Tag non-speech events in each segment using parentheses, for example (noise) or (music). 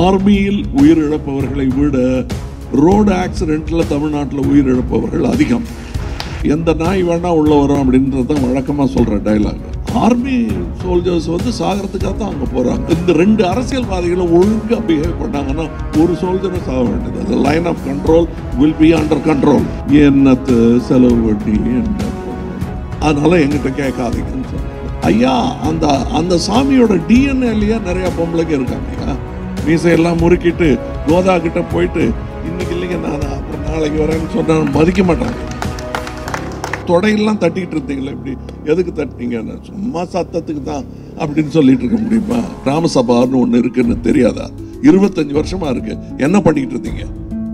ஆர்மியில் உயிரிழப்பவர்களை விட ரோடு ஆக்சிடெண்ட்டில் தமிழ்நாட்டில் உயிரிழப்பவர்கள் அதிகம். எந்த நாய் வேணால் உள்ளே வரும் அப்படின்றது தான் வழக்கமாக சொல்கிற டைலாக் ஆர்மி சோல்ஜர்ஸ் வந்து சாகிறதுக்காக தான் அங்கே போகிறாங்க இந்த ரெண்டு அரசியல்வாதிகளும் ஒழுங்காக பிஹேவ் பண்ணாங்கன்னா ஒரு சோல்ஜரும் சாக வேண்டியது அந்த line of control will be under control என்னத்து செலவு வட்டி என்ன அதனால் எங்கிட்ட கேட்காதீங்கன்னு சொன்னாங்க ஐயா அந்த அந்த சாமியோட டிஎன்ஏலேயே நிறையா பொம்பளைக்கு இருக்காங்க ஐயா. மீசையெல்லாம் முறுக்கிட்டு கோதா கிட்ட போயிட்டு இன்னைக்கு இல்லைங்க நான் அப்புறம் நாளைக்கு வரேன்னு சொன்னால் மதிக்க மாட்டாங்க தொடையெல்லாம் தட்டிக்கிட்டு இருந்தீங்களே இப்படி எதுக்கு தட்டினீங்க சும்மா சத்தத்துக்கு தான் அப்படின்னு சொல்லிட்டு இருக்க முடியுமா? ராமசபான்னு ஒண்ணு இருக்குன்னு தெரியாதா? இருபத்தஞ்சு வருஷமா இருக்கு. என்ன பண்ணிக்கிட்டு இருந்தீங்க?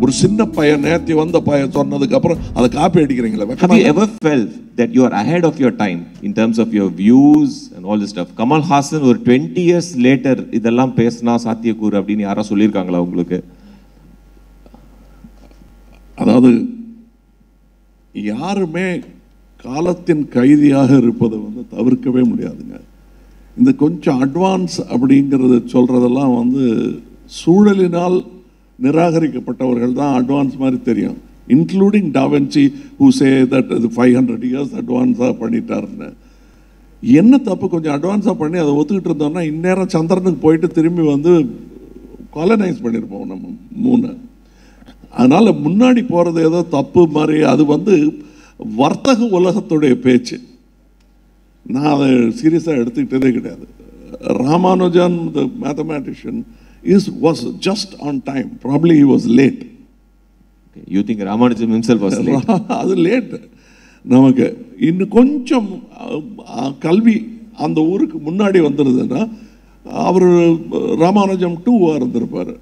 ஒரு சின்ன பையன் நேத்தி வந்த பையன் சொன்னதுக்கு அப்புறம் அதை காப்பி அடிக்கிறீங்களே Have you ever felt that you are ahead of your time in terms of your views and all this stuff? Kamal Hassan ஒரு 20 years later இதெல்லாம் பேசினா சாத்தியக்கூறு அப்படின்னு யாரா சொல்லியிருக்காங்களா உங்களுக்கு? அதாவது யாருமே காலத்தின் கைதியாக இருப்பதை வந்து தவிர்க்கவே முடியாதுங்க. இந்த கொஞ்சம் அட்வான்ஸ் அப்படிங்கிறது சொல்றதெல்லாம் வந்து சூழலினால் நிராகரிக்கப்பட்டவர்கள் தான் அட்வான்ஸ் மாதிரி தெரியும் including da Vinci who say that இது ஃபைவ் ஹண்ட்ரட் இயர்ஸ் அட்வான்ஸாக பண்ணிட்டாருன்னு. என்ன தப்பு? கொஞ்சம் அட்வான்ஸாக பண்ணி அதை ஒத்துக்கிட்டு இருந்தோம்னா இந்நேரம் சந்திரனுக்கு போயிட்டு திரும்பி வந்து காலனைஸ் பண்ணியிருப்போம் நம்ம மூணு. அதனால் முன்னாடி போகிறது ஏதோ தப்பு மாதிரி அது வந்து வர்த்தக உலகத்துடைய பேச்சு. நான் அதை சீரியஸாக எடுத்துக்கிட்டதே கிடையாது. Ramanujan the mathematician is was just on time probably he was late you think Ramanujam himself was late அது லேட் நமக்கு இன்னும் கொஞ்சம் கல்வி அந்த ஊருக்கு முன்னாடி வந்துருதுன்னா அவர் ராமானுஜம் டூவாக இருந்திருப்பாரு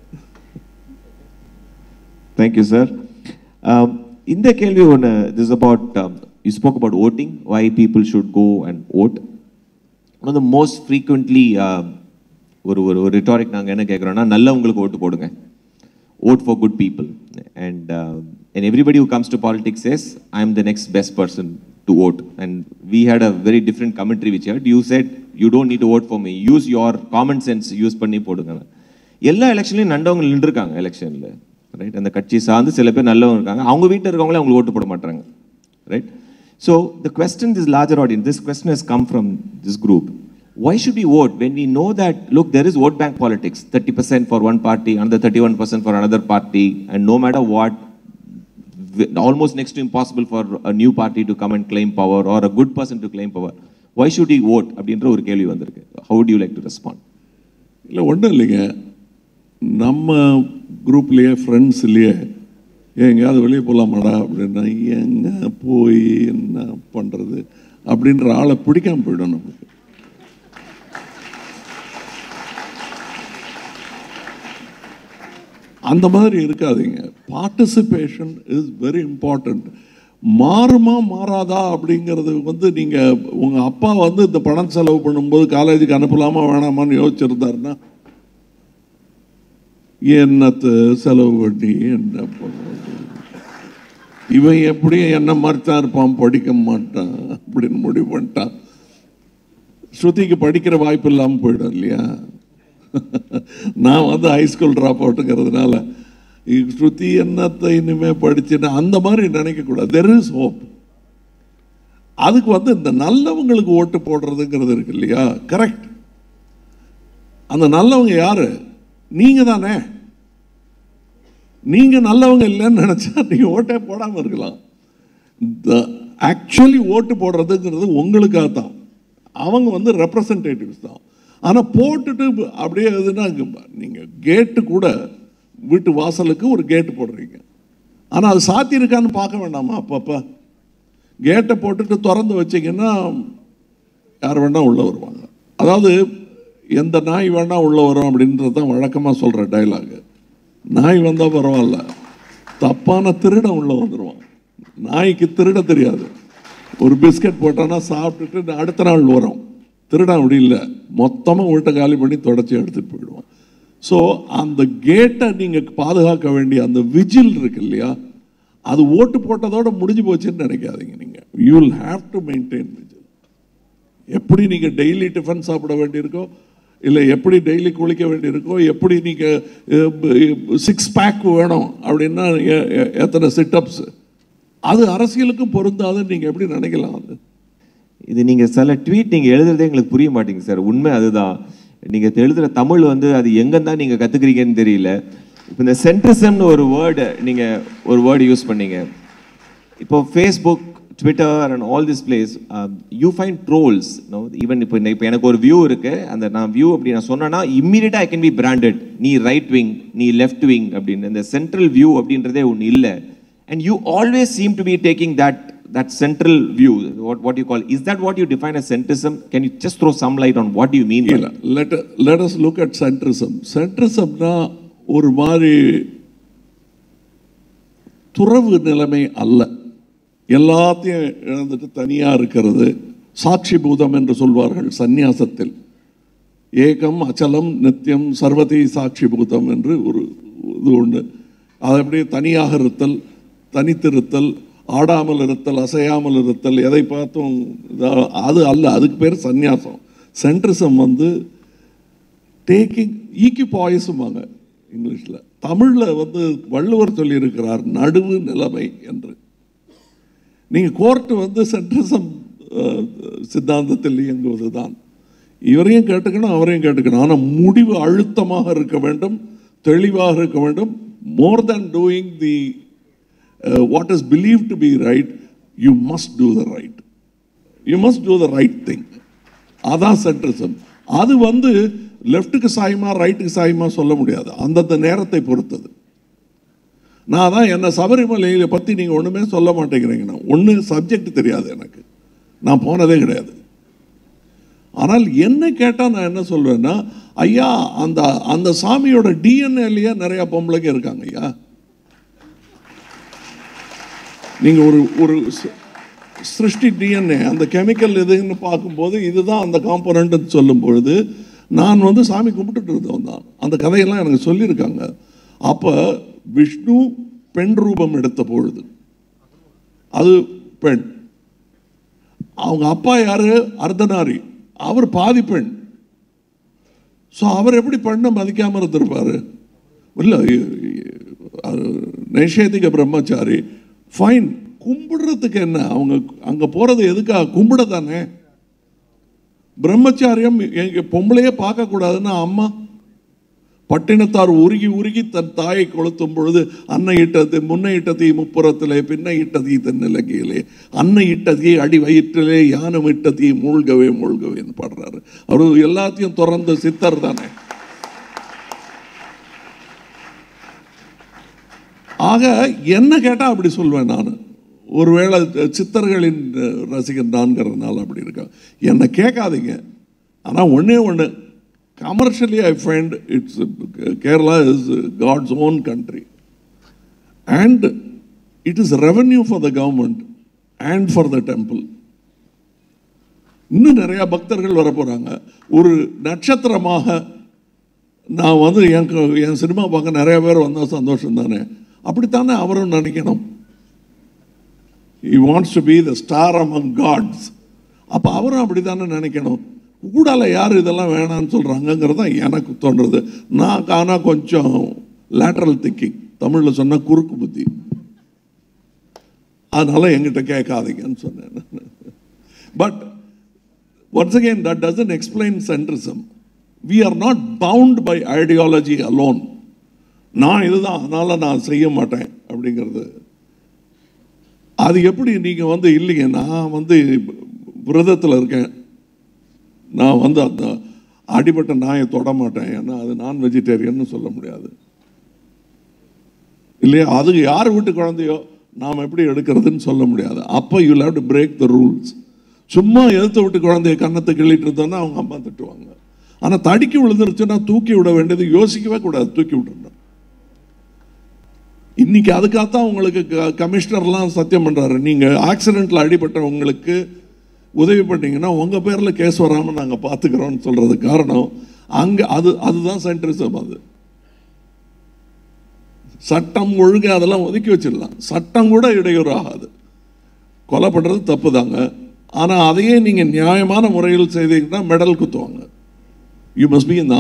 Thank you, sir. Um, இந்த கேள்வி ஒன்று this is about um, you spoke about voting why people should go and vote one of the most frequently uh, ஒரு ஒரு ஒரு ரிட்டாரிக் நாங்கள் என்ன கேட்குறோம்னா நல்லவங்களுக்கு ஓட்டு போடுங்க. Vote for good people and and everybody who comes to politics as I am the next best person to vote and we had a very different commentary which which you said you don't need don't need to vote for me. Use your பண்ணி போடுங்க. எல்லா எலெக்ஷன்லையும் நல்லவங்க நின்றுருக்காங்க எலெக்ஷனில் right அந்த கட்சி சார்ந்து சில பேர் நல்லவங்க இருக்காங்க. அவங்க வீட்டில் இருக்கவங்களே அவங்களுக்கு ஓட்டு போட மாட்டாங்க right so the question this larger audience this question has come from this group why should we vote when we know that look there is vote bank politics 30% for one party another 31% for another party and no matter what almost next to impossible for a new party to come and claim power or a good person to claim power why should he vote அப்படின்ற ஒரு கேள்வி வந்திருக்கு how would you like to respond இல்லை ஒன்றும் இல்லைங்க நம்ம குரூப்லேயே ஃப்ரெண்ட்ஸ்லேயே எங்கேயாவது வெளியே போகலாமாடா அப்படின்னா எங்கே போய் என்ன பண்ணுறது அப்படின்ற ஆளை பிடிக்காமல் போயிடும் நமக்கு அந்த மாதிரி இருக்காதீங்க. பார்ட்டிசிபேஷன் இஸ் வெரி இம்பார்ட்டண்ட் மாறுமா மாறாதா அப்படிங்கிறது வந்து நீங்கள் உங்கள் அப்பா வந்து இந்த பணம் செலவு பண்ணும்போது காலேஜுக்கு அனுப்பலாமா வேணாமான்னு யோசிச்சிருந்தாருன்னா என்னத்து செலவு பண்ணி என்ன இவன் எப்படியும் என்ன மாதிரி தான் இருப்பான் படிக்க மாட்டான் அப்படின்னு முடிவு பண்ணிட்டான். ஸ்ருதிக்கு படிக்கிற வாய்ப்பு இல்லாமல் போயிடும் இல்லையா? நான் வந்து ஹைஸ்கூல் ட்ராப் அவுட்டுங்கிறதுனால ஸ்ருதி என்னத்தை இனிமேல் படிச்சுன்னு அந்த மாதிரி நினைக்கக்கூடாது தெர் இஸ் ஹோப் அதுக்கு வந்து இந்த நல்லவங்களுக்கு ஓட்டு போடுறதுங்கிறது இருக்கு இல்லையா? கரெக்ட் அந்த நல்லவங்க யார்? நீங்கள் தானே. நீங்கள் நல்லவங்க இல்லைன்னு நினச்சா நீங்கள் ஓட்டே போடாமல் இருக்கலாம். ஆக்சுவலி ஓட்டு போடுறதுங்கிறது உங்களுக்காக தான் அவங்க வந்து ரெப்ரசன்டேட்டிவ்ஸ் தான். ஆனால் போட்டுட்டு அப்படியே எதுனா நீங்கள் கேட்டு கூட வீட்டு வாசலுக்கு ஒரு கேட்டு போடுறீங்க. ஆனால் அது சாத்தி இருக்கான்னு பார்க்க வேண்டாமா? அப்பப்போ கேட்டை போட்டுட்டு திறந்து வச்சிங்கன்னா யார் வேணால் உள்ளே வருவாங்க. அதாவது எந்த நாய் வேணால் உள்ளே வரும் அப்படின்றது தான் வழக்கமாக சொல்கிற டைலாகு நாய் வந்தால் பரவாயில்ல. தப்பான திருடம் உள்ளே வந்துடுவான் நாய்க்கு திருட தெரியாது. ஒரு பிஸ்கட் போட்டோன்னா சாப்பிட்டுட்டு அடுத்த நாள் வரும். திருடன் அப்படி இல்லை மொத்தமாக உள்ட்ட காலி பண்ணி தொடச்சி எடுத்துகிட்டு போயிடுவோம். ஸோ அந்த கேட்டை நீங்கள் பாதுகாக்க வேண்டிய அந்த விஜில் இருக்கு இல்லையா அது ஓட்டு போட்டதோட முடிஞ்சு போச்சுன்னு நினைக்காதீங்க நீங்கள் you will have to maintain vigil எப்படி நீங்கள் டெய்லி டிஃபன் சாப்பிட வேண்டியிருக்கோ இல்லை எப்படி டெய்லி குளிக்க வேண்டியிருக்கோ எப்படி நீங்கள் சிக்ஸ் பேக் வேணும் அப்படின்னா எத்தனை சிட்டப்ஸ் அது அரசியலுக்கும் பொருந்தாதுன்னு நீங்கள் எப்படி நினைக்கலாம் அது? இது நீங்கள் சில ட்வீட் நீங்கள் எழுதுறதே எங்களுக்கு புரிய மாட்டேங்குது சார். உண்மை அதுதான். நீங்கள் எழுதுகிற தமிழ் வந்து அது எங்கேருந்தான் தான் கற்றுக்கிறீங்கன்னு தெரியல. இப்போ இந்த சென்ட்ரிசம்னு ஒரு வேர்டு நீங்கள் ஒரு வேர்டு யூஸ் பண்ணீங்க. இப்போ Facebook Twitter and all this place you find trolls no even இப்போ இப்போ எனக்கு ஒரு வியூ இருக்குது அந்த நான் வியூ அப்படி நான் சொன்னேன்னா இம்மீடியட்டாக ஐ கேன் பி பிராண்டட் நீ ரைட் விங் நீ லெஃப்ட் விங் அப்படின்னு. இந்த சென்ட்ரல் வியூ அப்படின்றதே ஒன்று இல்லை. And you always seem to be taking that that central view, what, what you call, is that what you define as centrism? Can you just throw some light on what do you mean by இல்லை let let us look at centrism சென்ட்ரிசம்னா ஒரு மாதிரி துறவு நிலைமை அல்ல. எல்லாத்தையும் இழந்துட்டு தனியாக இருக்கிறது. சாட்சி பூதம் என்று சொல்வார்கள் சந்நியாசத்தில். ஏகம் அச்சலம் நித்தியம் சர்வதி சாட்சி பூதம் என்று ஒரு இது உண்டு அது அப்படியே தனியாக இருத்தல் தனித்திருத்தல் ஆடாமல் இருத்தல் அசையாமல் இருத்தல் எதை பார்த்தும் அது அல்ல அதுக்கு பேர் சந்நியாசம். சென்ட்ரிசம் வந்து டேக்கிங் ஈக்கி பாயசுமாங்க இங்கிலீஷில். தமிழில் வந்து வள்ளுவர் சொல்லியிருக்கிறார் நடுவு நிலைமை என்று. நீங்கள் கோர்ட்டு வந்து சென்ட்ரிசம் சித்தாந்தத்தில் இயங்குவது தான் இவரையும் கேட்டுக்கணும் அவரையும் கேட்டுக்கணும். ஆனால் முடிவு அழுத்தமாக இருக்க வேண்டும் தெளிவாக இருக்க வேண்டும். More than doing the what is believe to be right you must do the right you must do the right thing அதான் சென்ட்ரிசம் அது வந்து லெஃப்ட்டுக்கு சாயுமா ரைட்டுக்கு சாயுமா சொல்ல முடியாது. அந்தந்த நேரத்தை பொறுத்தது. நான் தான் என்ன சபரிமலையில் பற்றி நீங்கள் ஒன்றுமே சொல்ல மாட்டேங்கிறீங்கண்ணா ஒன்று சப்ஜெக்ட் தெரியாது எனக்கு. நான் போனதே கிடையாது. ஆனால் என்ன கேட்டால் நான் என்ன சொல்வேன்னா ஐயா அந்த அந்த சாமியோட டிஎன்ஏலேயே நிறையா பொம்பளைங்க இருக்காங்க ஐயா. நீங்கள் ஒரு ஒரு சிருஷ்டி டிஎன்ஏ அந்த கெமிக்கல் எதுன்னு பார்க்கும்போது இதுதான் அந்த காம்பனண்ட்னு சொல்லும் பொழுது நான் வந்து சாமி கும்பிட்டுட்டு இருந்தவன் தான். அந்த கதையெல்லாம் எனக்கு சொல்லியிருக்காங்க. அப்போ விஷ்ணு பெண் ரூபம் எடுத்த பொழுது அது பெண். அவங்க அப்பா யாரு? அர்த்தநாரி. அவர் பாதி பெண். ஸோ அவர் எப்படி பெண்ணை மதிக்காமல் இருந்திருப்பாரு? இல்லை நைஷேதிக பிரம்மச்சாரி ஃபைன் கும்பிடுறதுக்கு என்ன? அவங்க அங்கே போகிறது எதுக்காக கும்பிட தானே பிரம்மச்சாரியம் எங்கள் பொம்பளையே பார்க்கக்கூடாதுன்னா அம்மா பட்டினத்தார் உருகி உருகி தன் தாயை கொளுத்தும் பொழுது அன்னை இட்டது முன்னை இட்டதி முப்புறத்திலே பின்னை இட்டதி தென்னிலங்கையிலே அன்னை இட்டதி அடி வயிற்றிலே யானம் இட்டதி மூழ்கவே மூழ்கவேன்னு பாடுறாரு. அவர் எல்லாத்தையும் திறந்த சித்தர் தானே. ஆக என்ன கேட்டால் அப்படி சொல்வேன் நான். ஒருவேளை சித்தர்களின் ரசிகன் தான்கிறதுனால அப்படி இருக்கா. என்னை கேட்காதீங்க. ஆனால் ஒன்றே ஒன்று commercially I find it's Kerala is God's own country and it is revenue for the government and for the temple இன்னும் நிறையா பக்தர்கள் வர ஒரு நட்சத்திரமாக நான் வந்து என் க- என் சினிமா பார்க்க நிறையா பேர் வந்தால் சந்தோஷம் தானே அப்படித்தானே அவரும் நினைக்கணும்? He wants to be the star among gods அப்போ அவரும் அப்படி தானே நினைக்கணும்? கூடால யார் இதெல்லாம் வேணாம்னு சொல்கிறாங்கங்கிறது தான் எனக்கு தோன்றுறது. நான் காணா கொஞ்சம் லேட்ரல் திங்கிங் தமிழில் சொன்ன குறுக்கு புத்தி. அதனால் எங்கிட்ட கேட்காதீங்கன்னு சொன்னேன். But once again that doesn't explain centrism we are not bound by ideology alone நான் இதுதான் அதனால் நான் செய்ய மாட்டேன் அப்படிங்கிறது. அது எப்படி நீங்கள் வந்து இல்லைங்க நான் வந்து விரதத்தில் இருக்கேன். நான் வந்து அந்த அடிபட்ட நாயை தொட மாட்டேன் ஏன்னா அது நான் வெஜிடேரியன்னு சொல்ல முடியாது. இல்லையா? அது யார் வீட்டு குழந்தையோ நாம் எப்படி எடுக்கிறதுன்னு சொல்ல முடியாது. அப்போ you love to break the rules சும்மா எதிர்த்து விட்டு குழந்தைய கன்னத்தை கிள்ளிட்டு இருந்தோன்னா அவங்க அம்மா திட்டுவாங்க. ஆனால் தடுக்கி விழுந்துருச்சுன்னா தூக்கி விட வேண்டியது யோசிக்கவே கூடாது தூக்கி விட்டுருந்தோம் இன்றைக்கி அதுக்காகத்தான் உங்களுக்கு க- கமிஷனர்லாம் சத்தியம் பண்ணுறாரு நீங்கள் ஆக்சிடெண்ட்டில் அடிபட்டவங்களுக்கு உதவி பண்ணிங்கன்னா உங்கள் பேரில் கேஸ் வராமல் நாங்கள் பார்த்துக்குறோன்னு சொல்கிறது காரணம். அங்கே அது அதுதான் சென்ட்ரிசம் அது. சட்டம் ஒழுங்கு அதெல்லாம் ஒதுக்கி வச்சிடலாம். சட்டம் கூட இடையூறு ஆகாது கொலை பண்ணுறது தப்பு தாங்க ஆனால் அதையே நீங்கள் நியாயமான முறையில் செய்தீங்கன்னா மெடல் குத்துவாங்க. You must be in the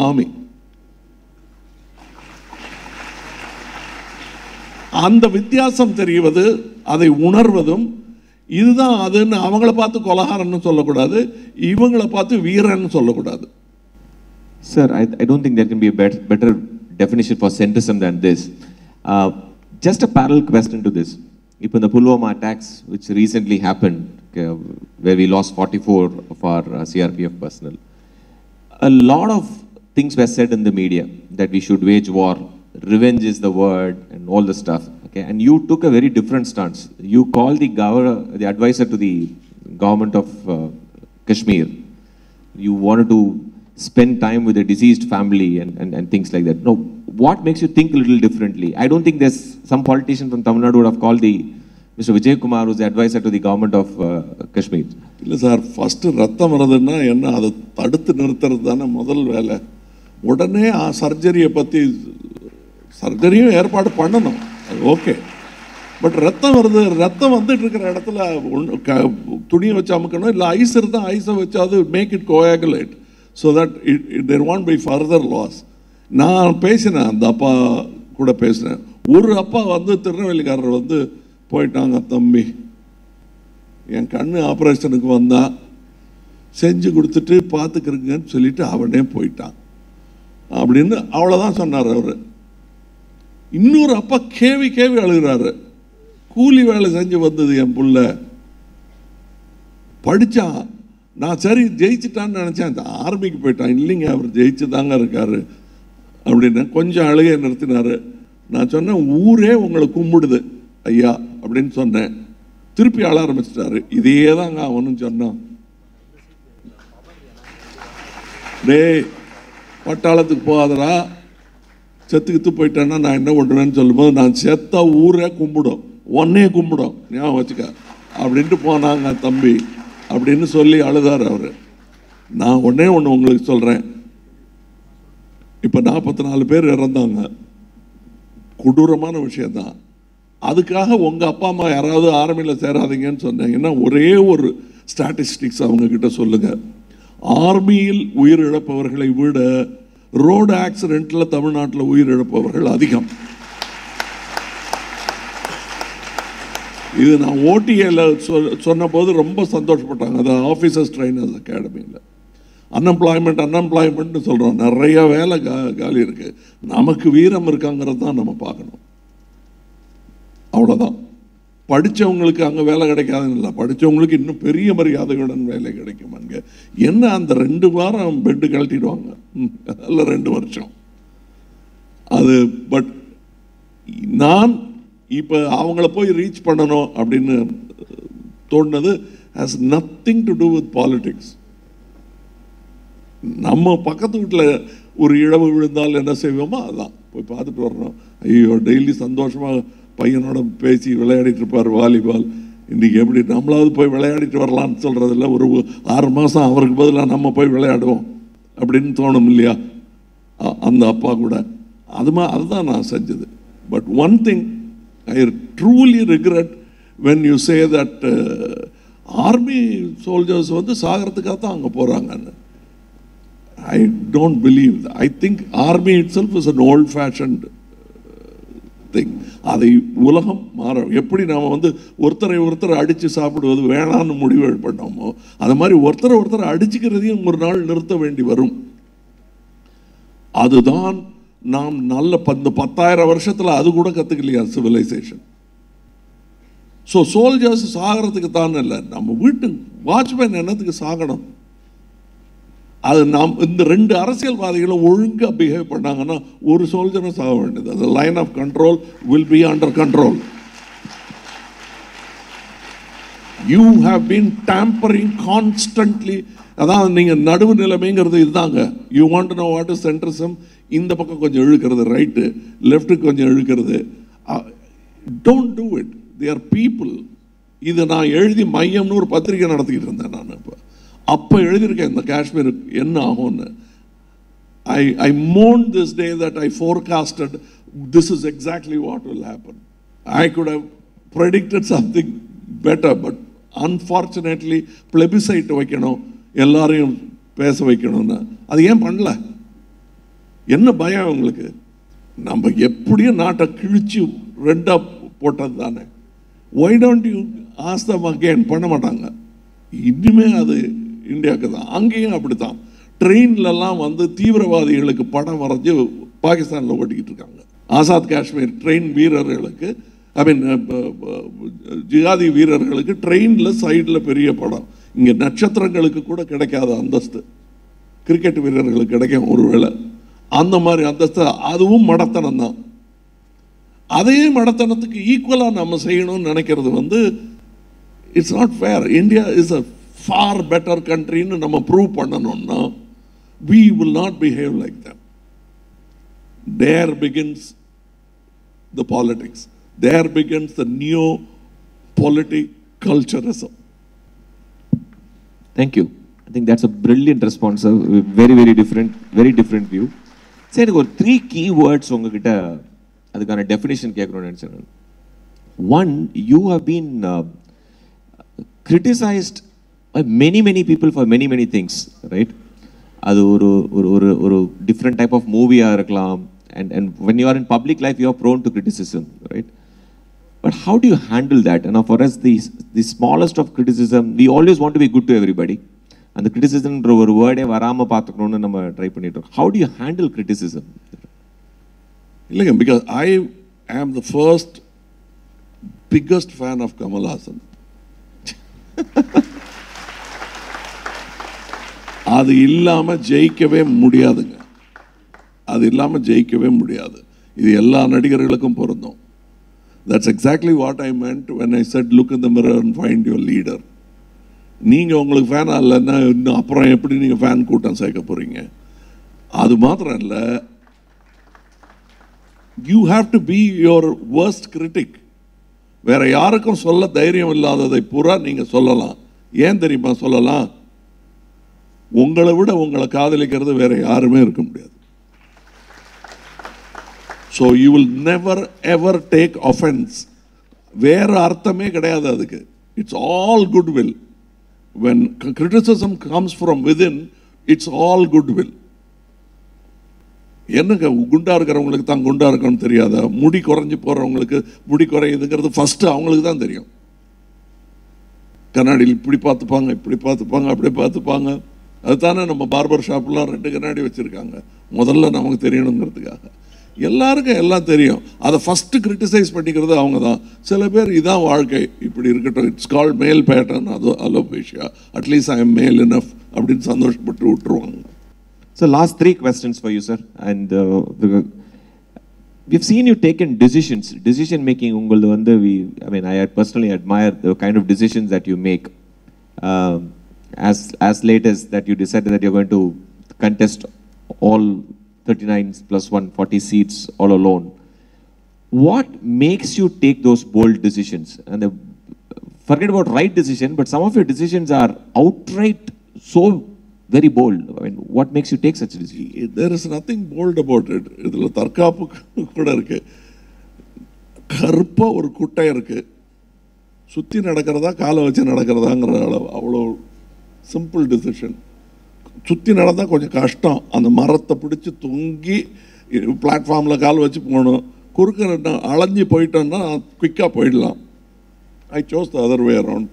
அந்த வித்தியாசம் தெரிவது அதை உணர்வதும் இதுதான் அதுன்னு அவங்கள பார்த்து கொலகாரன்னு சொல்லக்கூடாது இவங்களை பார்த்து வீரன்னு சொல்லக்கூடாது sir I I don't think there can be bet better definition for centrism than this just a parallel question to this இப்போ இந்த Pulwama attacks which recently happen where we lose forty four for CRPF personnel a lot of things were said in the media that we should wage war media that we should wage war, revenge is the word, and all the stuff. Okay, and you took a very different stance. You called the governor, the advisor to the government of uh, Kashmir. You wanted to spend time with a deceased family and, and, and things like that. No, what makes you think a little differently? I don't think there's some politician from Tamil Nadu would have called the Mr. Vijay Kumar, who's the advisor to the government of uh, Kashmir. இல்லை sir first ரத்தம் வருதுன்னா என்ன அதை தடுத்து நிறுத்துறது தானே முதல் வேலை உடனே சர்ஜரியை பற்றி சர்ஜரியும் ஏற்பாடு பண்ணணும். அது ஓகே. பட் ரத்தம் வருது ரத்தம் வந்துட்டு இருக்கிற இடத்துல ஒன்று க துணியை வச்சு அமுக்கணும் இல்லை ஐஸ் இருந்தால் ஐஸை வச்சாவது make it coagulate so that it it there won't be further loss நான் பேசினேன் அந்த அப்பா கூட பேசினேன். ஒரு அப்பா வந்து திருநெல்வேலிக்காரர் வந்து போயிட்டாங்க தம்பி என் கண்ணு ஆப்ரேஷனுக்கு வந்தான் செஞ்சு கொடுத்துட்டு பார்த்துக்கிறங்கன்னு சொல்லிட்டு அவனே போயிட்டான். அப்படின்னு அவ்வளோதான் சொன்னார் அவர். இன்னொரு அப்பா கேவி கேவி அழுகிறாரு. கூலி வேலை செஞ்சு வந்தது என் புள்ள. படித்தான் நான் சரி ஜெயிச்சிட்டான்னு நினச்சேன். அந்த ஆர்மிக்கு போயிட்டான். இல்லைங்க அவர் ஜெயிச்சு தாங்க இருக்காரு. அப்படின்னு கொஞ்சம் அழுகையை நிறுத்தினாரு. நான் சொன்னேன் ஊரே உங்களை கும்பிடுது ஐயா அப்படின்னு சொன்னேன். திருப்பி அழ ஆரம்பிச்சிட்டாரு. இதே தாங்க அவனும் சொன்னான். டேய் பட்டாளத்துக்கு போகாதடா. செத்துக்கித்து போயிட்டேன்னா நான் என்ன பண்ணுவேன்னு சொல்லும்போது நான் செத்தா ஊரே கும்பிடும். ஒன்னே கும்பிடும். ஞாபகம் வச்சுக்க. அப்படின்ட்டு போனாங்க தம்பி. அப்படின்னு சொல்லி அழுதார் அவர். நான் ஒன்னே ஒன்று உங்களுக்கு சொல்கிறேன் இப்போ நாற்பத்தி நாலு பேர் இறந்தாங்க. கொடூரமான விஷயந்தான் அதுக்காக உங்கள் அப்பா அம்மா யாராவது ஆர்மியில் சேராதீங்கன்னு சொன்னாங்கன்னா ஒரே ஒரு ஸ்டாட்டிஸ்டிக்ஸ் அவங்கக்கிட்ட சொல்லுங்கள் ஆர்மியில் உயிரிழப்பவர்களை விட ரோடு ஆக்சிடெண்ட்டில் தமிழ்நாட்டில் உயிரிழப்பவர்கள் அதிகம். இது நான் ஓடிஏல சொன்னபோது ரொம்ப சந்தோஷப்பட்டாங்க. அது ஆஃபீஸர்ஸ் ட்ரைனர்ஸ் அகாடமியில் அன்எம்ப்ளாய்மெண்ட் அன்எம்ப்ளாய்மெண்ட்னு சொல்கிறோம் நிறைய வேலை கா காலி இருக்குது நமக்கு வீரம் இருக்காங்கிறது தான் நம்ம பார்க்கணும். அவ்வளோதான் படித்தவங்களுக்கு அங்கே வேலை கிடைக்காதுன்னு இல்லை. படித்தவங்களுக்கு இன்னும் பெரிய மரியாதையுடன் வேலை கிடைக்கும் அங்கே. என்ன அந்த ரெண்டு வாரம் பெட்டு கழட்டிடுவாங்க? ம், அதில் ரெண்டு வருஷம். அது பட் நான் இப்போ அவங்கள போய் ரீச் பண்ணணும் அப்படின்னு தோணுனது has nothing to do with politics நம்ம பக்கத்து வீட்டில் ஒரு இழவு விழுந்தால் என்ன செய்வோமோ அதான். போய் பார்த்துட்டு வரணும். ஐயோ டெய்லி சந்தோஷமாக பையனோட பேசி விளையாடிட்டு இருப்பார் வாலிபால். இன்றைக்கி எப்படி நம்மளாவது போய் விளையாடிட்டு வரலான்னு சொல்கிறதில்ல ஒரு ஆறு மாதம் அவருக்கு பதிலாக நம்ம போய் விளையாடுவோம் அப்படின்னு தோணும் இல்லையா? அந்த அப்பா கூட. அது மா அதுதான் நான் செஞ்சது. But one thing I truly regret when you say that army soldiers வந்து சாகிறதுக்காக தான் அங்கே போகிறாங்கன்னு I don't believe I think army itself is an old fashioned thing அதை உலகம் மாற எப்படி நாம் வந்து ஒருத்தரை ஒருத்தர் அடித்து சாப்பிடுவது வேணான்னு முடிவு பண்ணோமோ அது மாதிரி ஒருத்தரை ஒருத்தர் அடிச்சுக்கிறதையும் ஒரு நாள் நிறுத்த வேண்டி வரும். அதுதான் நாம் நல்ல பத்து பத்தாயிரம் வருஷத்தில் அது கூட கற்றுக்கலையா சிவிலைசேஷன் ஸோ சோல்ஜர்ஸ் சாகிறதுக்கு தான் இல்லை. நம்ம வீட்டு வாட்ச்மேன் என்னத்துக்கு சாகணும்? அது நாம் இந்த ரெண்டு அரசியல்வாதிகளும் ஒழுங்காக பிஹேவ் பண்ணாங்கன்னா ஒரு சோல்ஜரும் சாக வேண்டியது. அந்த line of control will be under control you have been tampering constantly அதான் நீங்கள் நடுவு நிலைமைங்கிறது இதுதாங்க. You want know what is centrism இந்த பக்கம் கொஞ்சம் இழுக்கிறது ரைட்டு லெஃப்ட்டுக்கு கொஞ்சம் இழுக்கிறது. Don't do it they are people இது நான் எழுதி மையம்னு ஒரு பத்திரிக்கை நடத்திக்கிட்டு இருந்தேன் நான் இப்போ. அப்போ எழுதியிருக்கேன் இந்த காஷ்மீருக்கு என்ன ஆகும்னு I I Mon this day that I forecasted this is exactly what will happen I could have predicted something better but unfortunately plebiscite வைக்கணும் எல்லாரையும் பேச வைக்கணும்னு அது ஏன் பண்ணல என்ன பயம் உங்களுக்கு நம்ம எப்படியும் நாட்டை கிழிச்சு ரெண்டாக போட்டது தானே why don't you ask them again பண்ண மாட்டாங்க இன்னுமே அது இந்தியாவுக்கு தான். அங்கேயும் அப்படித்தான். ட்ரெயின்லலாம் வந்து தீவிரவாதிகளுக்கு படம் வரைஞ்சு பாகிஸ்தானில் ஓட்டிக்கிட்டு இருக்காங்க. ஆசாத் காஷ்மீர் ட்ரெயின் வீரர்களுக்கு ஐ மீன் ஜிகாதி வீரர்களுக்கு ட்ரெயினில் சைடில் பெரிய படம். இங்கே நட்சத்திரங்களுக்கு கூட கிடைக்காத அந்தஸ்து. கிரிக்கெட் வீரர்களுக்கு கிடைக்கும் ஒருவேளை. அந்த மாதிரி அந்தஸ்து அதுவும் மடத்தனம் தான். அதே மடத்தனத்துக்கு ஈக்குவலாக நம்ம செய்யணும்னு நினைக்கிறது வந்து it's not fair India is a far better கண்ட்ரின்னு நம்ம ப்ரூவ் பண்ணணும்னா we will not behave like them there begins the politics there begins the new politic culturism thank you I think think a brilliant response very very different very different view சரி எனக்கு ஒரு three key words உங்ககிட்ட அதுக்கான definition கேட்கணும்னு நினச்சேன். One you have been criticized by many many people for many many things right அது ஒரு ஒரு ஒரு ஒரு டிஃப்ரெண்ட் டைப் ஆஃப் மூவியாக இருக்கலாம். And and when you are in public life you are prone to criticism right But how do you handle that? And for us, the, the smallest of criticism, we always want to be good to everybody. அந்த கிரிட்டிசிசம்ன்ற ஒரு வேர்டே வராமல் பார்த்துக்கணும்னு நம்ம try பண்ணிட்டு இருக்கோம். How do you handle criticism இல்லைங்க because I am the first biggest fan of Kamal Haasan அது இல்லாமல் ஜெயிக்கவே முடியாதுங்க. அது இல்லாமல் ஜெயிக்கவே முடியாது. இது எல்லா நடிகர்களுக்கும் பொருந்தும். That's exactly what I meant when I said look in the mirror and find your leader நீங்கள் உங்களுக்கு ஃபேனாக இல்லைன்னா இன்னும் அப்புறம் எப்படி நீங்கள் ஃபேன் கூட்டம் சேர்க்க போகிறீங்க அது மாத்திரம் இல்லை. You have to be your worst critic வேறு யாருக்கும் சொல்ல தைரியம் இல்லாததை பூரா நீங்கள் சொல்லலாம். ஏன் தெரியுமா சொல்லலாம்? உங்களை விட உங்களை காதலிக்கிறது வேற யாருமே இருக்க முடியாது. So you will never ever take offence வேற அர்த்தமே கிடையாது அதுக்கு. It's all goodwill when criticism comes from within it's all goodwill என்னங்க குண்டா இருக்கிறவங்களுக்கு தான் குண்டா இருக்கணும்னு தெரியாத? முடி குறைஞ்சி போகிறவங்களுக்கு முடி குறையுதுங்கிறது ஃபஸ்ட்டு அவங்களுக்கு தான் தெரியும். கண்ணாடியில் இப்படி பார்த்துப்பாங்க இப்படி பார்த்துப்பாங்க அப்படி பார்த்துப்பாங்க. அதுதானே நம்ம பார்பர் ஷாப்லாம் ரெண்டு கண்ணாடி வச்சுருக்காங்க. முதல்ல நமக்கு தெரியணுங்கிறதுக்காக. எல்லாருக்கும் எல்லாம் தெரியும். அதை ஃபஸ்ட்டு கிரிட்டிசைஸ் பண்ணிக்கிறது அவங்க தான் சில பேர் இதான் வாழ்க்கை. இப்படி இருக்கட்டும். இட்ஸ் கால்ட் மேல் பேட்டர்ன் அது alopecia at least I am male enough அப்படின்னு சந்தோஷப்பட்டு விட்டுருவாங்க. Sir last three questions for you sir and uh, the, we've seen you taken decisions. Decision making, ungaldu வந்து we, I mean, I personally admire the kind of decisions that you make. Um, as as late as that you decided that you're going to contest all 39 plus 140 seats all alone. What makes you take those bold decisions? And the, forget about right decision, but some of your decisions are outright so very bold. I mean, what makes you take such a decision? There is nothing bold about it இதில் தற்காப்பு கூட இருக்கு கருப்பாக ஒரு குட்டை இருக்கு சுற்றி நடக்கிறதா காலை வச்சு நடக்கிறதாங்கிற அளவு அவ்வளோ சிம்பிள் டிசிஷன் சுற்றி நடந்தால் கொஞ்சம் கஷ்டம். அந்த மரத்தை பிடிச்சி தொங்கி பிளாட்ஃபார்மில் கால் வச்சு போகணும். குறுக்க அலைஞ்சி அலைஞ்சு போயிட்டோன்னா குயிக்காக போயிடலாம். I chose the other way around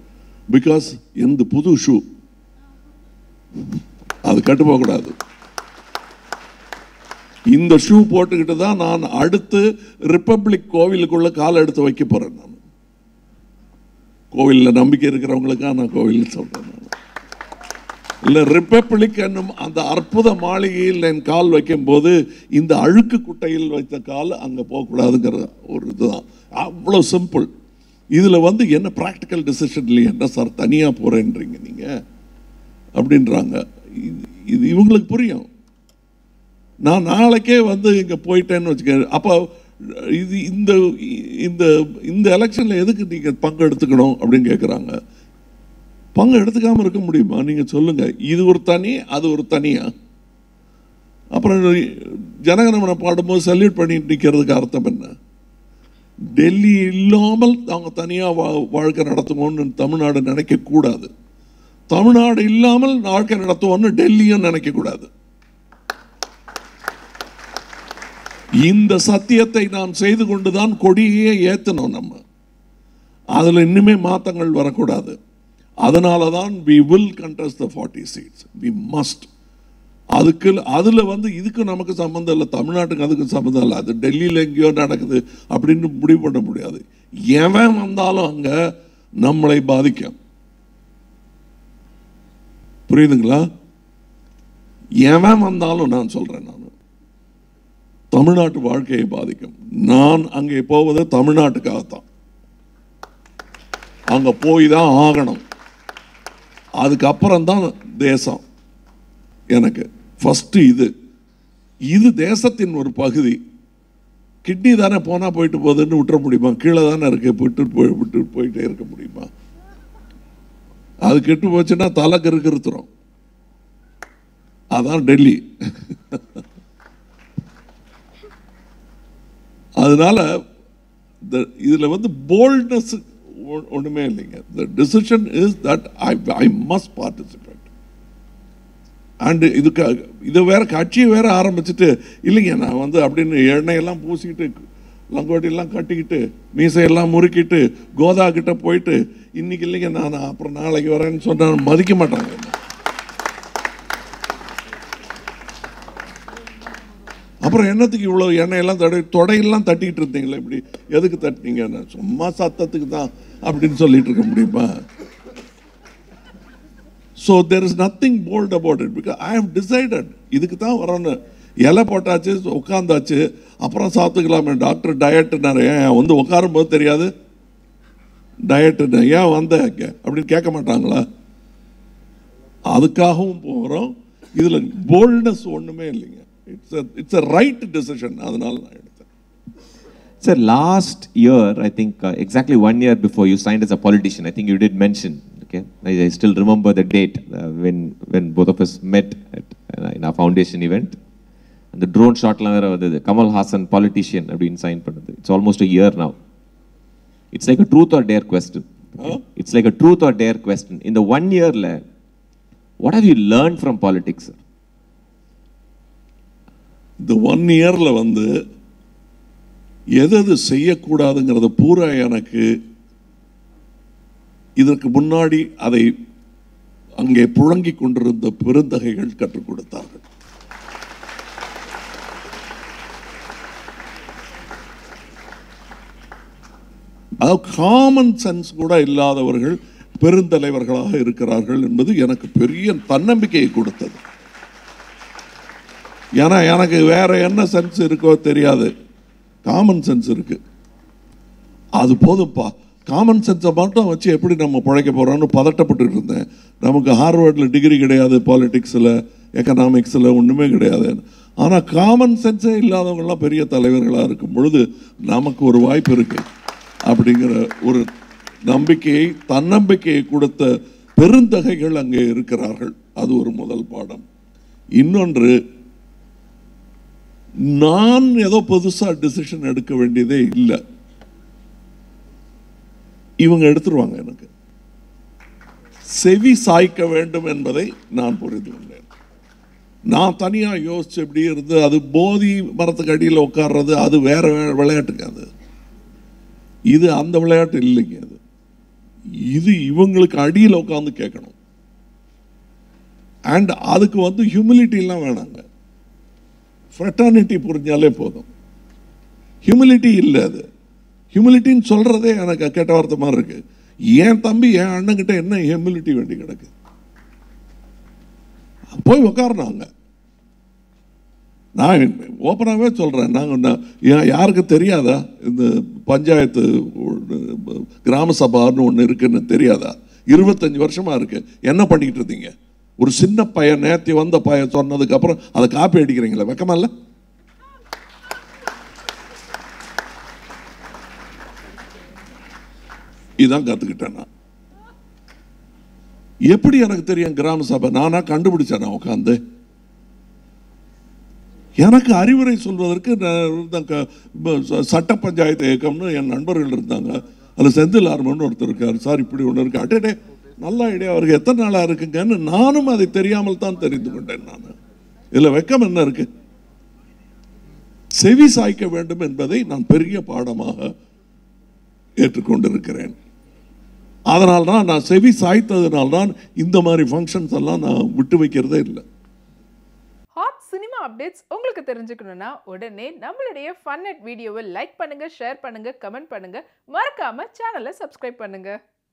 because எந்த புது ஷூ அது கட்டு போகக்கூடாது இந்த ஷூ போட்டுக்கிட்டு தான் நான் அடுத்து ரிப்பப்ளிக் கோவிலுக்குள்ளே கால் எடுத்து வைக்க போகிறேன் நான். கோவிலில் நம்பிக்கை இருக்கிறவங்களுக்காக நான் கோவில் சொல்கிறேன் நான். இல்லை ரிப்பப்ளிக் என்னும் அந்த அற்புத மாளிகையில் என் கால் வைக்கும்போது இந்த அழுக்கு குட்டையில் வைத்த கால் அங்கே போகக்கூடாதுங்கிற ஒரு இதுதான். அவ்வளோ சிம்பிள் இதில் வந்து என்ன ப்ராக்டிக்கல் டிசிஷன் இல்லையா என்ன சார் தனியாக போகிறேன்றீங்க நீங்கள் அப்படின்றாங்க. இது- இது இவங்களுக்கு புரியும். நான் நாளைக்கே வந்து இங்கே போயிட்டேன்னு வச்சுக்க அப்போ இது இந்த இந்த இந்த எலெக்ஷனில் எதுக்கு நீங்கள் பங்கு எடுத்துக்கணும் அப்படின்னு கேட்குறாங்க பங்கு எடுத்துக்காமல் இருக்க முடியுமா? நீங்கள் சொல்லுங்கள் இது ஒரு தனி அது ஒரு தனியா? அப்புறம் ஜனகணமனை பாடும்போது சல்யூட் பண்ணிட்டு நிற்கிறதுக்கு அர்த்தம் என்ன? டெல்லி இல்லாமல் அவங்க தனியாக வா வாழ்க்கை நடத்துவோம்னு தமிழ்நாடு நினைக்கக்கூடாது தமிழ்நாடு இல்லாமல் வாழ்க்கை நடத்துவோம்னு டெல்லியும் நினைக்கக்கூடாது இந்த சத்தியத்தை நாம் செய்து கொண்டு தான் கொடியே ஏற்றணும் நம்ம. அதில் இன்னுமே மாற்றங்கள் வரக்கூடாது. அதனால தான் we will contest the forty seats we must அதுக்கு அதில் வந்து இதுக்கு நமக்கு சம்மந்தம் இல்லை தமிழ்நாட்டுக்கு அதுக்கு சம்மந்தம் இல்லை. அது டெல்லியில் எங்கேயோ நடக்குது அப்படின்னு முடிவு பண்ண முடியாது. எவன் வந்தாலும் அங்கே நம்மளை பாதிக்கும். புரியுதுங்களா? எவன் வந்தாலும் நான் சொல்றேன் நான். தமிழ்நாட்டு வாழ்க்கையை பாதிக்கும். நான் அங்கே போவது தமிழ்நாட்டுக்காகத்தான். அங்க போய் தான் ஆகணும். அதுக்கப்புறம் தான் தேசம் எனக்கு. ஃபஸ்ட்டு இது. இது தேசத்தின் ஒரு பகுதி. கிட்னி தானே போனால் போயிட்டு போகுதுன்னு விட்டுற முடியுமா? கீழே தானே இருக்கு. விட்டு போய் விட்டு போயிட்டே இருக்க முடியுமா? அது கெட்டு போச்சுன்னா தலை கிறுக்கிறுத்துரும் அதான் டெல்லி. (laughs) அதனால இதில் வந்து போல்ட்னஸ் ஒண்ணுமே இல்லைங்க. The decision is that I I must participate and இதுக்கு இதை வேற கட்சியை வேற ஆரம்பிச்சுட்டு இல்லைங்க நான் வந்து அப்படின்னு எண்ணெயெல்லாம் பூசிக்கிட்டு லங்கோட்டியெல்லாம் கட்டிக்கிட்டு மீசையெல்லாம் முறுக்கிட்டு கோதா கிட்ட போயிட்டு இன்னைக்கு இல்லைங்க நான் அப்புறம் நாளைக்கு வரேன்னு சொன்னால் மதிக்க மாட்டாங்க. அப்புறம் என்னத்துக்கு இவ்வளோ எண்ணெயெல்லாம் தடை தொடையெல்லாம் தட்டிக்கிட்டு இருந்தீங்களே இப்படி? எதுக்கு தட்டினீங்கன்னு சும்மா சத்தத்துக்கு தான் அப்படின்னு சொல்லிட்டு இருக்க முடியுமா? So there is nothing bold about it because I have decided இதுக்கு தான் வரணும். இலை போட்டாச்சு உட்காந்தாச்சு அப்புறம் சாப்பிட்டுக்கலாமே. டாக்டர் டயட்டுனாரு ஏன் வந்து உட்காரும்போது தெரியாது? டயட்டு ஏன் வந்த? அப்படின்னு கேட்க மாட்டாங்களா? அதுக்காகவும் போகிறோம் இதில் போல்ட்னஸ் ஒன்றுமே இல்லைங்க. It's it's a right decision அதனால நான் எடுத்தேன் Sir, last year, I think uh, exactly one year before you signed as a politician, I think you did mention, okay, I, I still remember the date uh, when, when both of us met at, uh, in our foundation event. And the drone shot வேற வந்தது Kamal Haasan politician அப்படின்னு sign பண்ணது. It's almost a year now. It's like a truth or dare question. Huh? It's like a truth or dare question. In the one year, la, what have you இந்த one இயரில் வந்து எது எது செய்யக்கூடாதுங்கிறத பூரா எனக்கு இதற்கு முன்னாடி அதை அங்கே புழங்கிக் கொண்டிருந்த பெருந்தகைகள் கற்றுக் கொடுத்தார்கள். அதாவது காமன் சென்ஸ் கூட இல்லாதவர்கள் பெருந்தலைவர்களாக இருக்கிறார்கள் என்பது எனக்கு பெரிய தன்னம்பிக்கையை கொடுத்தது. ஏன்னா எனக்கு வேறு என்ன சென்ஸ் இருக்கோ தெரியாது. காமன் சென்ஸ் இருக்குது அது போதும்ப்பா. காமன் சென்ஸை மட்டும் வச்சு எப்படி நம்ம பிழைக்க போகிறோன்னு பதட்டப்பட்டு இருந்தேன். நமக்கு ஹார்வர்டில் டிகிரி கிடையாது பாலிட்டிக்ஸில் எக்கனாமிக்ஸில் ஒன்றுமே கிடையாது. ஆனால் காமன் சென்ஸே இல்லாதவங்களாம் பெரிய தலைவர்களாக இருக்கும் பொழுது நமக்கு ஒரு வாய்ப்பு இருக்குது அப்படிங்கிற ஒரு நம்பிக்கையை தன்னம்பிக்கையை கொடுத்த பெருந்தகைகள் அங்கே இருக்கிறார்கள். அது ஒரு முதல் பாடம். இன்னொன்று நான் ஏதோ புதுசாக டிசிஷன் எடுக்க வேண்டியதே இல்லை. இவங்க எடுத்துருவாங்க எனக்கு. செவி சாய்க்க வேண்டும் என்பதை நான் புரிந்து கொண்டேன். நான் தனியாக யோசிச்சு எப்படி இருந்து அது போதி மரத்துக்கு அடியில் உட்கார்றது அது வேற விளையாட்டுக்கு அது. இது அந்த விளையாட்டு இல்லைங்க அது. இது இவங்களுக்கு அடியில் உட்காந்து கேட்கணும். அண்ட் அதுக்கு வந்து ஹியூமிலிட்டிலாம் வேணாங்க. ஃப்ரெட்டர்னிட்டி புரிஞ்சாலே போதும். ஹியூமிலிட்டி இல்லை அது. ஹியூமிலிட்டின்னு சொல்றதே எனக்கு கெட்ட வார்த்தை மாதிரி இருக்கு. என் தம்பி என் அண்ணங்கிட்ட என்ன ஹியூமிலிட்டி வேண்டி கிடக்கு? போய் உட்காரணும் நான் ஓப்பனாகவே சொல்கிறேன் நாங்கள் யாருக்கு தெரியாதா? இந்த பஞ்சாயத்து கிராம சபான்னு ஒன்று இருக்குன்னு தெரியாதா? இருபத்தஞ்சு வருஷமா இருக்கு. என்ன பண்ணிக்கிட்டு இருந்தீங்க? ஒரு சின்ன பையன் நேத்தி வந்த பையன் சொன்னதுக்கு அப்புறம் அதை காப்பி அடிக்கிறீங்களே வெக்கமா இல்ல? இதான் கத்துக்கிட்டேன் நான். எப்படி எனக்கு தெரியும் கிராம சபை? நானா கண்டுபிடிச்சேன் நான் உட்காந்து எனக்கு அறிவுரை சொல்வதற்கு நான் க- சட்ட பஞ்சாயத்து இயக்கம்னு என் நண்பர்கள் இருந்தாங்க. அதில் செந்தில் ஆர்மன் ஒருத்தர் இருக்கார். சார் இப்படி ஒன்று இருக்கு. அடடே! நல்ல ஐடியா அவருக்கு எத்தனை நாளாக இருக்குங்கன்னு நானும் அதை தெரியாமல் தான் தெரிந்து கொண்டேன் நான். இதில் வெக்கம் என்ன இருக்கு? செவி சாய்க்க வேண்டும் என்பதை நான் பெரிய பாடமாக ஏற்றுக்கொண்டிருக்கிறேன். அதனால் தான் நான் செவி சாய்த்ததுனால தான் இந்த மாதிரி ஃபங்க்ஷன்ஸ் எல்லாம் நான் விட்டு வைக்கிறதே இல்லை. ஹாட் சினிமா அப்டேட்ஸ் உங்களுக்கு தெரிஞ்சுக்கணும்னா உடனே நம்மளுடைய ஃபன் அட் வீடியோவை லைக் பண்ணுங்கள் ஷேர் பண்ணுங்கள் கமெண்ட் பண்ணுங்கள் மறக்காமல் சேனலை சப்ஸ்கிரைப் பண்ணுங்கள்